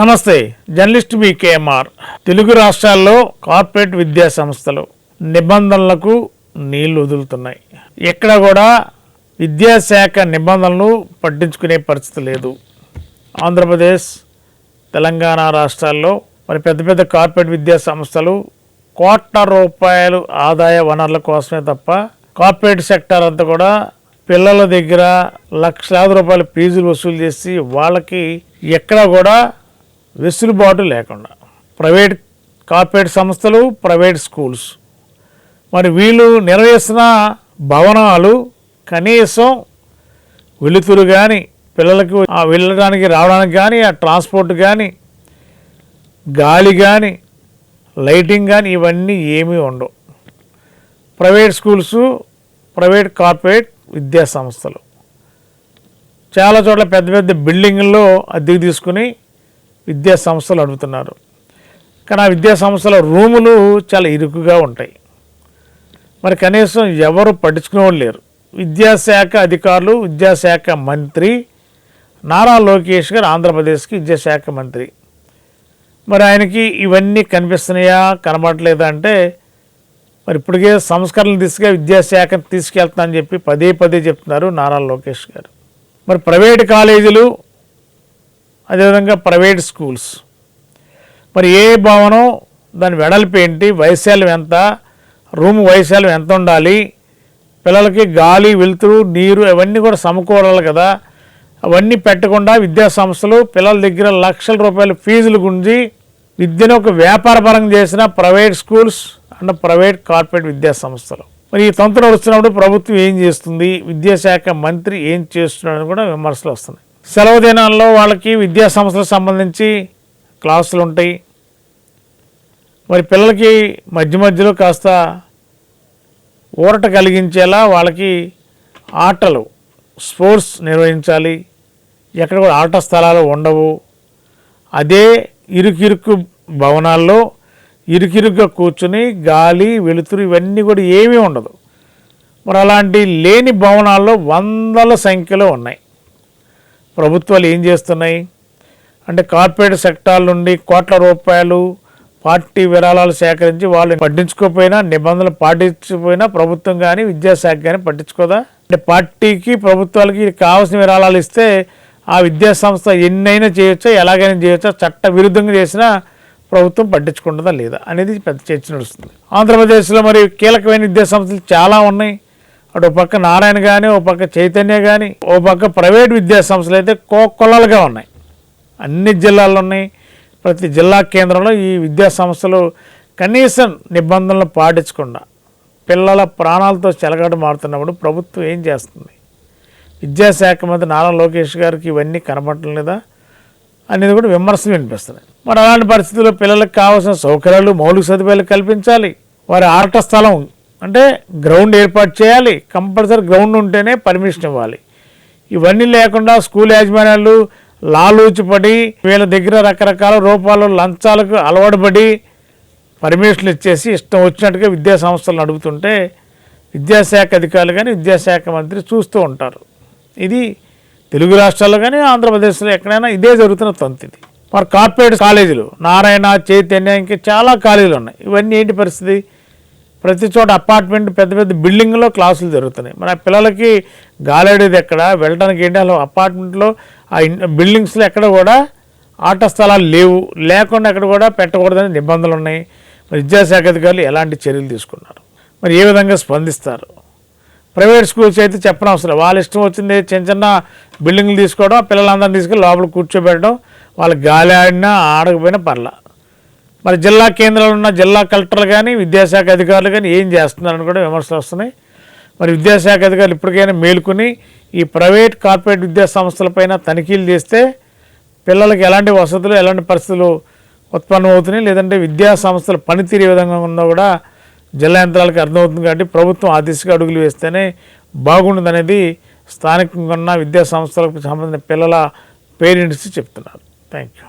నమస్తే జర్నలిస్ట్ మీ కేఎంఆర్. తెలుగు రాష్ట్రాల్లో కార్పొరేట్ విద్యా సంస్థలు నిబంధనలకు నీళ్ళు వదులుతున్నాయి. ఎక్కడ కూడా విద్యాశాఖ నిబంధనలు పట్టించుకునే పరిస్థితి లేదు. ఆంధ్రప్రదేశ్ తెలంగాణ రాష్ట్రాల్లో మరి పెద్ద పెద్ద కార్పొరేట్ విద్యా సంస్థలు కోట్ల రూపాయలు ఆదాయ వనరుల కోసమే తప్ప కార్పొరేట్ సెక్టర్ అంతా కూడా పిల్లల దగ్గర లక్షలాది రూపాయల ఫీజులు వసూలు చేసి వాళ్ళకి ఎక్కడ కూడా వెసులుబాటు లేకుండా. ప్రైవేట్ కార్పొరేట్ సంస్థలు ప్రైవేట్ స్కూల్స్. మరి వీళ్ళు నిర్వహిస్తున్న భవనాలు కనీసం వెలుతురు కానీ పిల్లలకు వెళ్ళడానికి రావడానికి కానీ ఆ ట్రాన్స్పోర్ట్ కానీ గాలి కానీ లైటింగ్ కానీ ఇవన్నీ ఏమీ ఉండవు. ప్రైవేట్ స్కూల్స్ ప్రైవేట్ కార్పొరేట్ విద్యా సంస్థలు. చాలా చోట్ల పెద్ద పెద్ద బిల్డింగుల్లో అద్దెకు తీసుకుని విద్యా సంస్థలు అడుగుతున్నారు. కానీ ఆ విద్యా సంస్థల రూములు చాలా ఇరుకుగా ఉంటాయి. మరి కనీసం ఎవరు పట్టించుకునేవాళ్ళు లేరు. విద్యాశాఖ అధికారులు విద్యాశాఖ మంత్రి నారా లోకేష్ గారు ఆంధ్రప్రదేశ్కి విద్యాశాఖ మంత్రి. మరి ఆయనకి ఇవన్నీ కనిపిస్తున్నాయా కనబడట్లేదా అంటే మరి ఇప్పటికే సంస్కరణలు దిశగా విద్యాశాఖను తీసుకెళ్తానని చెప్పి పదే పదే చెప్తున్నారు నారా లోకేష్ గారు. మరి ప్రైవేట్ కాలేజీలు అదేవిధంగా ప్రైవేట్ స్కూల్స్. మరి ఏ భవనం దాని వెడల్పు ఏంటి వైశాల్యం ఎంత రూమ్ వైశాల్యం ఎంత ఉండాలి పిల్లలకి గాలి వెలుతురు నీరు అవన్నీ కూడా సమకూరాలి కదా. అవన్నీ పెట్టకుండా విద్యా సంస్థలు పిల్లల దగ్గర లక్షల రూపాయల ఫీజులు గుంజి విద్యను ఒక వ్యాపారపరంగా చేసిన private schools and private corporate విద్యా సంస్థలు. మరి ఈ తంతు నడుస్తున్నప్పుడు ప్రభుత్వం ఏం చేస్తుంది విద్యాశాఖ మంత్రి ఏం చేస్తున్నాడని కూడా విమర్శలు వస్తున్నాయి. సెలవు దినాల్లో వాళ్ళకి విద్యా సంస్థలకు సంబంధించి క్లాసులు ఉంటాయి. మరి పిల్లలకి మధ్య మధ్యలో కాస్త ఊరట కలిగించేలా వాళ్ళకి ఆటలు స్పోర్ట్స్ నిర్వహించాలి. ఎక్కడ కూడా ఆట స్థలాలు ఉండవు. అదే ఇరుకిరుకు భవనాల్లో ఇరుకిరుగ్గా కూర్చుని గాలి వెలుతురు ఇవన్నీ కూడా ఏమీ ఉండదు. మరి అలాంటి లేని భవనాల్లో వందల సంఖ్యలో ఉన్నాయి. ప్రభుత్వాలు ఏం చేస్తున్నాయి? అంటే కార్పొరేట్ సెక్టార్ నుండి కోట్ల రూపాయలు పార్టీ విరాళాలు సేకరించి వాళ్ళు పట్టించుకోకపోయినా నిబంధనలు పాటించకపోయినా ప్రభుత్వం కానీ విద్యాశాఖ కానీ పట్టించుకోదా? అంటే పార్టీకి ప్రభుత్వాలకి కావాల్సిన విరాళాలు ఇస్తే ఆ విద్యాసంస్థ ఎన్నైనా చేయొచ్చా ఎలాగైనా చేయొచ్చా చట్ట విరుద్ధంగా చేసినా ప్రభుత్వం పట్టించుకుంటుందా లేదా అనేది పెద్ద చర్చ నడుస్తుంది. ఆంధ్రప్రదేశ్లో మరి కీలకమైన విద్యా సంస్థలు చాలా ఉన్నాయి. అటు పక్క నారాయణ కానీ ఓ పక్క చైతన్య కానీ ఓ పక్క ప్రైవేట్ విద్యా సంస్థలు అయితే కోకొల్లలుగా ఉన్నాయి. అన్ని జిల్లాల్లో ఉన్నాయి. ప్రతి జిల్లా కేంద్రంలో ఈ విద్యా సంస్థలు కనీసం నిబంధనలు పాటించకుండా పిల్లల ప్రాణాలతో చెలగాట మారుతున్నప్పుడు ప్రభుత్వం ఏం చేస్తుంది? విద్యాశాఖ మంత్రి నారా లోకేష్ గారికి ఇవన్నీ కనబడటం లేదా? అనేది కూడా విమర్శలు వినిపిస్తుంది మరి అలాంటి పరిస్థితుల్లో పిల్లలకు కావాల్సిన సౌకర్యాలు మౌలిక సదుపాయాలు కల్పించాలి. వారి ఆట స్థలం అంటే గ్రౌండ్ ఏర్పాటు చేయాలి. కంపల్సరీ గ్రౌండ్ ఉంటేనే పర్మిషన్ ఇవ్వాలి. ఇవన్నీ లేకుండా స్కూల్ యాజమాన్యాలు లాలూచిపడి వీళ్ళ దగ్గర రకరకాల రూపాలు లంచాలకు అలవాటుపడి పర్మిషన్లు ఇచ్చేసి ఇష్టం వచ్చినట్టుగా విద్యా సంస్థలు నడుపుతుంటే విద్యాశాఖ అధికారులు కానీ విద్యాశాఖ మంత్రి చూస్తూ ఉంటారు. ఇది తెలుగు రాష్ట్రాల్లో కానీ ఆంధ్రప్రదేశ్లో ఎక్కడైనా ఇదే జరుగుతున్న తంతు మరి కార్పొరేట్ కాలేజీలు నారాయణ చైతన్య ఇంకా చాలా కాలేజీలు ఉన్నాయి. ఇవన్నీ ఏంటి పరిస్థితి? ప్రతి చోట అపార్ట్మెంట్ పెద్ద పెద్ద బిల్డింగ్లో క్లాసులు జరుగుతున్నాయి. మరి ఆ పిల్లలకి గాలేడేది ఎక్కడ? వెళ్ళడానికి ఏంటి? అసలు అపార్ట్మెంట్లో ఆ బిల్డింగ్స్లో ఎక్కడ కూడా ఆట స్థలాలు లేవు. లేకుండా ఎక్కడ కూడా పెట్టకూడదని నిబంధనలు ఉన్నాయి మరి విద్యాశాఖ అధికారులు ఎలాంటి చర్యలు తీసుకున్నారు? మరి ఏ విధంగా స్పందిస్తారు? ప్రైవేట్ స్కూల్స్ అయితే చెప్పనవసరం. వాళ్ళ ఇష్టం వచ్చింది చిన్న చిన్న బిల్డింగ్లు తీసుకోవడం పిల్లలందరినీ తీసుకెళ్ళి లోపల కూర్చోబెట్టడం వాళ్ళకి గాలి ఆడినా ఆడకపోయినా పర్లా. మరి జిల్లా కేంద్రాలు ఉన్న జిల్లా కలెక్టర్లు కానీ విద్యాశాఖ అధికారులు కానీ ఏం చేస్తున్నారని కూడా విమర్శలు వస్తున్నాయి. మరి విద్యాశాఖ అధికారులు ఇప్పటికైనా మేలుకొని ఈ ప్రైవేట్ కార్పొరేట్ విద్యా సంస్థలపైన తనిఖీలు చేస్తే పిల్లలకి ఎలాంటి వసతులు ఎలాంటి పరిస్థితులు ఉత్పన్నమవుతున్నాయి? లేదంటే విద్యా సంస్థల పనితీరు ఏ విధంగా ఉందో కూడా జిల్లా యంత్రాలకు అర్థమవుతుంది కాబట్టి ప్రభుత్వం ఆ దిశగా అడుగులు వేస్తేనే బాగుండదనేది స్థానికంగా ఉన్న విద్యా సంస్థలకు సంబంధించిన పిల్లల పేరెంట్స్ చెప్తున్నారు. Thank you